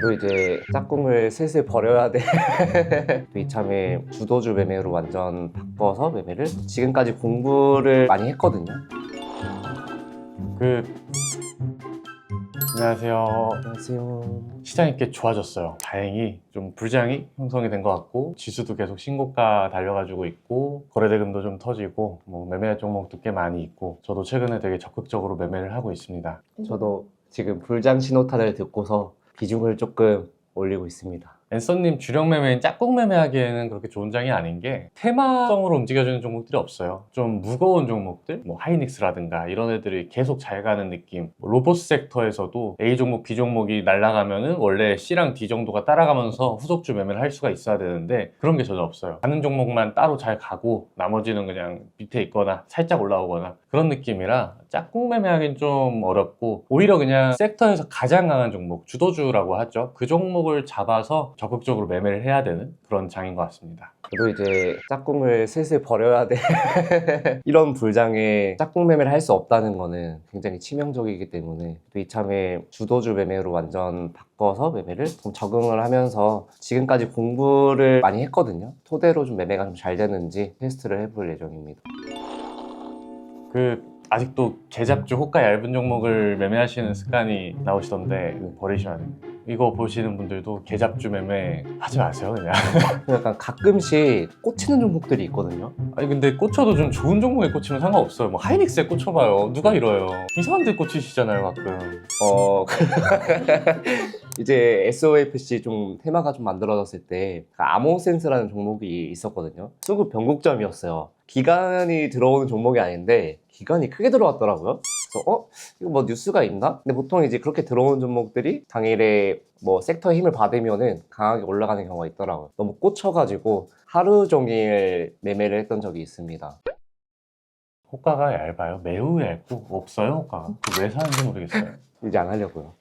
저도 이제 짝꿍을 슬슬 버려야 돼. 또 이참에 주도주 매매로 완전 바꿔서 매매를 지금까지 공부를 많이 했거든요. 그 안녕하세요. 안녕하세요. 시장이 꽤 좋아졌어요. 다행히 좀 불장이 형성이 된 것 같고 지수도 계속 신고가 달려가지고 있고 거래대금도 좀 터지고 뭐 매매 종목도 꽤 많이 있고 저도 최근에 되게 적극적으로 매매를 하고 있습니다. 저도 지금 불장 신호탄을 듣고서 비중을 조금 올리고 있습니다. 앤서님 주력 매매인 짝꿍 매매하기에는 그렇게 좋은 장이 아닌 게 테마성으로 움직여주는 종목들이 없어요. 좀 무거운 종목들, 뭐 하이닉스라든가 이런 애들이 계속 잘 가는 느낌. 뭐 로봇 섹터에서도 A 종목, B 종목이 날아가면은 원래 C랑 D 정도가 따라가면서 후속주 매매를 할 수가 있어야 되는데 그런 게 전혀 없어요. 가는 종목만 따로 잘 가고 나머지는 그냥 밑에 있거나 살짝 올라오거나 그런 느낌이라 짝꿍 매매하기는 좀 어렵고 오히려 그냥 섹터에서 가장 강한 종목 주도주라고 하죠. 그 종목을 잡아서 적극적으로 매매를 해야 되는 그런 장인 것 같습니다. 저도 이제 짝꿍을 슬슬 버려야 돼. 이런 불장에 짝꿍 매매를 할 수 없다는 거는 굉장히 치명적이기 때문에 또 이참에 주도주 매매로 완전 바꿔서 매매를 좀 적응을 하면서 지금까지 공부를 많이 했거든요. 토대로 좀 매매가 좀 잘 되는지 테스트를 해볼 예정입니다. 그 아직도 개잡주 호가 얇은 종목을 매매하시는 습관이 나오시던데 버리셔야 됩니다. 이거 보시는 분들도 개잡주 매매 하지 마세요 그냥. 약간 가끔씩 꽂히는 종목들이 있거든요. 아니 근데 꽂혀도 좀 좋은 종목에 꽂히면 상관없어요. 뭐 하이닉스에 꽂혀봐요. 누가 이뤄요? 이상한 데 꽂히시잖아요 가끔. 어 이제 SOFC 좀 테마가 좀 만들어졌을 때 아모센스라는 종목이 있었거든요. 수급 변곡점이었어요. 기간이 들어오는 종목이 아닌데 기간이 크게 들어왔더라고요. 그래서 어 이거 뭐 뉴스가 있나? 근데 보통 이제 그렇게 들어온 종목들이 당일에 뭐 섹터의 힘을 받으면은 강하게 올라가는 경우가 있더라고요. 너무 꽂혀가지고 하루 종일 매매를 했던 적이 있습니다. 호가가 얇아요. 매우 얇고 없어요 호가가. 그왜 사는지 모르겠어요. 이제 안 하려고요.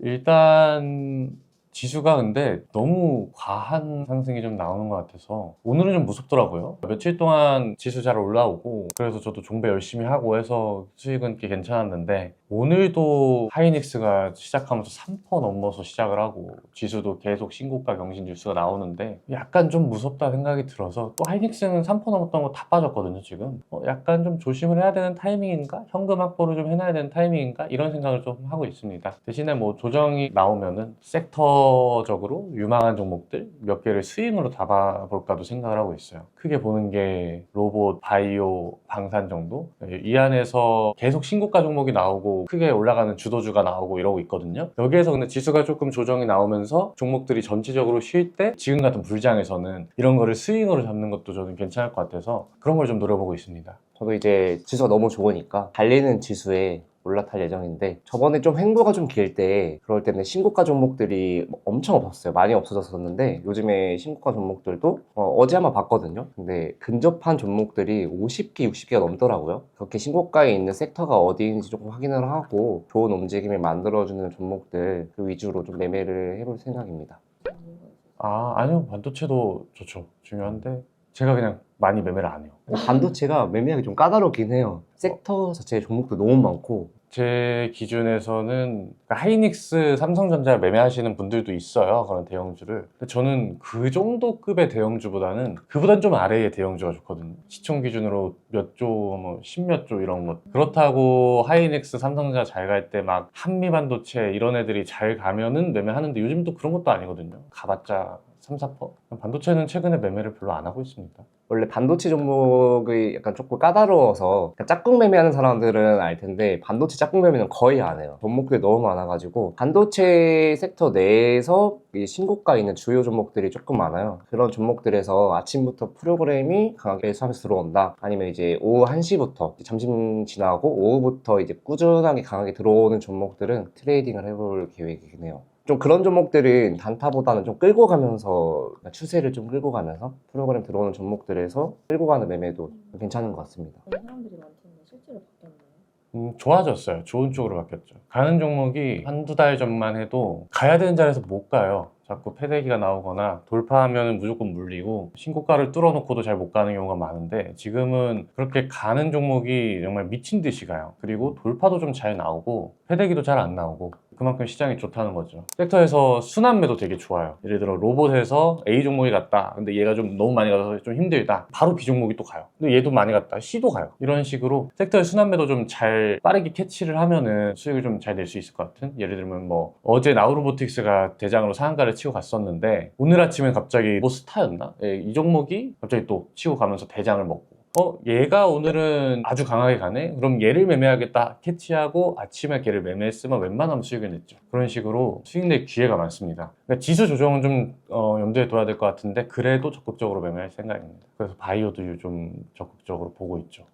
일단 지수가 근데 너무 과한 상승이 좀 나오는 것 같아서 오늘은 좀 무섭더라고요. 며칠 동안 지수 잘 올라오고 그래서 저도 종배 열심히 하고 해서 수익은 꽤 괜찮았는데 오늘도 하이닉스가 시작하면서 3% 넘어서 시작을 하고 지수도 계속 신고가 경신 뉴스가 나오는데 약간 좀 무섭다 생각이 들어서 또 하이닉스는 3% 넘었던 거 다 빠졌거든요 지금. 어, 약간 좀 조심을 해야 되는 타이밍인가? 현금 확보를 좀 해놔야 되는 타이밍인가? 이런 생각을 좀 하고 있습니다. 대신에 뭐 조정이 나오면은 섹터 적으로 유망한 종목들 몇 개를 스윙으로 잡아볼까도 생각을 하고 있어요. 크게 보는 게 로봇, 바이오, 방산 정도? 이 안에서 계속 신고가 종목이 나오고 크게 올라가는 주도주가 나오고 이러고 있거든요. 여기에서 근데 지수가 조금 조정이 나오면서 종목들이 전체적으로 쉴 때 지금 같은 불장에서는 이런 거를 스윙으로 잡는 것도 저는 괜찮을 것 같아서 그런 걸 좀 노려보고 있습니다. 저도 이제 지수가 너무 좋으니까 달리는 지수에 올라탈 예정인데 저번에 좀 횡보가 좀 길 때 그럴 때는 신고가 종목들이 뭐 엄청 없었어요. 많이 없어졌었는데 요즘에 신고가 종목들도 어, 제 한번 봤거든요. 근데 근접한 종목들이 50개 60개가 넘더라고요. 그렇게 신고가에 있는 섹터가 어디인지 조금 확인을 하고 좋은 움직임을 만들어주는 종목들 그 위주로 좀 매매를 해볼 생각입니다. 아 아니요. 반도체도 좋죠. 중요한데 제가 그냥 많이 매매를 안 해요. 반도체가 매매하기 좀 까다롭긴 해요. 섹터 자체에 종목도 너무 많고 제 기준에서는 그러니까 하이닉스, 삼성전자 매매하시는 분들도 있어요. 그런 대형주를. 근데 저는 그 정도 급의 대형주보다는 그보단 좀 아래의 대형주가 좋거든요. 시총 기준으로 몇 조, 뭐, 십몇 조 이런 것. 그렇다고 하이닉스, 삼성전자 잘 갈 때 막 한미반도체 이런 애들이 잘 가면은 매매하는데 요즘 또 그런 것도 아니거든요. 가봤자 3, 4%? 반도체는 최근에 매매를 별로 안 하고 있습니다. 원래 반도체 종목이 약간 조금 까다로워서 짝꿍 매매하는 사람들은 알 텐데 반도체 짝꿍 매매는 거의 안 해요. 종목들이 너무 많아가지고 반도체 섹터 내에서 이 신고가 있는 주요 종목들이 조금 많아요. 그런 종목들에서 아침부터 프로그램이 강하게 수하면서 들어온다. 아니면 이제 오후 1시부터 점심 지나고 오후부터 이제 꾸준하게 강하게 들어오는 종목들은 트레이딩을 해볼 계획이긴 해요. 좀 그런 종목들은 단타보다는 좀 끌고 가면서 추세를 좀 끌고 가면서 프로그램 들어오는 종목들에서 끌고 가는 매매도 괜찮은 것 같습니다. 그런 사람들이 많던데 실제로 바뀌었나요? 음, 좋아졌어요. 좋은 쪽으로 바뀌었죠. 가는 종목이 한두 달 전만 해도 가야 되는 자리에서 못 가요. 자꾸 패대기가 나오거나 돌파하면 무조건 물리고 신고가를 뚫어놓고도 잘 못 가는 경우가 많은데 지금은 그렇게 가는 종목이 정말 미친 듯이 가요. 그리고 돌파도 좀 잘 나오고 패대기도 잘 안 나오고 그만큼 시장이 좋다는 거죠. 섹터에서 순환매도 되게 좋아요. 예를 들어 로봇에서 A 종목이 갔다. 근데 얘가 좀 너무 많이 가서 좀 힘들다. 바로 B 종목이 또 가요. 근데 얘도 많이 갔다. C도 가요. 이런 식으로 섹터의 순환매도 좀 잘 빠르게 캐치를 하면은 수익을 좀 잘 낼 수 있을 것 같은. 예를 들면 뭐 어제 나우로보틱스가 대장으로 상한가를 치고 갔었는데 오늘 아침에 갑자기 뭐 스타였나? 예, 이 종목이 갑자기 또 치고 가면서 대장을 먹고 어 얘가 오늘은 아주 강하게 가네? 그럼 얘를 매매하겠다. 캐치하고 아침에 걔를 매매했으면 웬만하면 수익을 냈죠. 그런 식으로 수익 낼 기회가 많습니다. 그러니까 지수 조정은 좀 어, 염두에 둬야 될 것 같은데 그래도 적극적으로 매매할 생각입니다. 그래서 바이오도 좀 적극적으로 보고 있죠.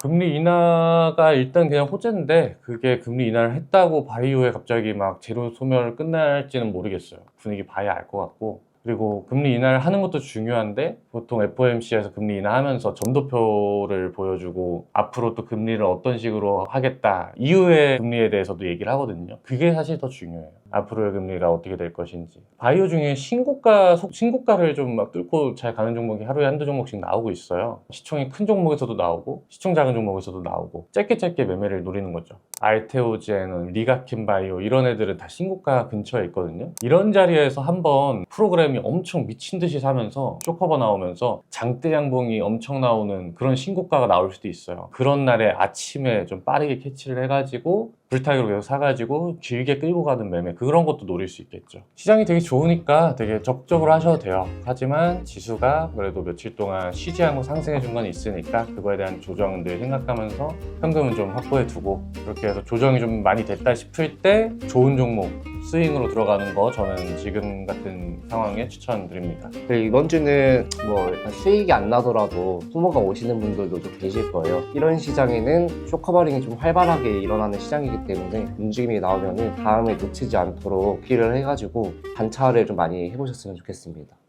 금리 인하가 일단 그냥 호재인데 그게 금리 인하를 했다고 바이오에 갑자기 막 재료 소멸 끝날지는 모르겠어요. 분위기 봐야 알 것 같고 그리고 금리 인하를 하는 것도 중요한데 보통 FOMC에서 금리 인하하면서 점도표를 보여주고 앞으로 또 금리를 어떤 식으로 하겠다 이후의 금리에 대해서도 얘기를 하거든요. 그게 사실 더 중요해요. 앞으로의 금리가 어떻게 될 것인지. 바이오 중에 신고가, 속- 신고가를 좀 막 뚫고 잘 가는 종목이 하루에 한두 종목씩 나오고 있어요. 시총이 큰 종목에서도 나오고, 시총 작은 종목에서도 나오고, 짧게 짧게 매매를 노리는 거죠. 알테오젠, 리가킨 바이오, 이런 애들은 다 신고가 근처에 있거든요. 이런 자리에서 한번 프로그램이 엄청 미친 듯이 사면서 쇼커버 나오면서 장대 양봉이 엄청 나오는 그런 신고가가 나올 수도 있어요. 그런 날에 아침에 좀 빠르게 캐치를 해가지고 불타기로 계속 사가지고 길게 끌고 가는 매매 그런 것도 노릴 수 있겠죠. 시장이 되게 좋으니까 되게 적극적으로 하셔도 돼요. 하지만 지수가 그래도 며칠 동안 쉬지 않고 상승해 준 건 있으니까 그거에 대한 조정은 늘 생각하면서 현금은 좀 확보해 두고 그렇게 해서 조정이 좀 많이 됐다 싶을 때 좋은 종목 스윙으로 들어가는 거 저는 지금 같은 상황에 추천드립니다. 그 이번 주는 뭐 일단 수익이 안 나더라도 후모가 오시는 분들도 좀 계실 거예요. 이런 시장에는 쇼커버링이 좀 활발하게 일어나는 시장이기 때문에 움직임이 나오면은 다음에 놓치지 않도록 기를 해가지고 관찰을 좀 많이 해보셨으면 좋겠습니다.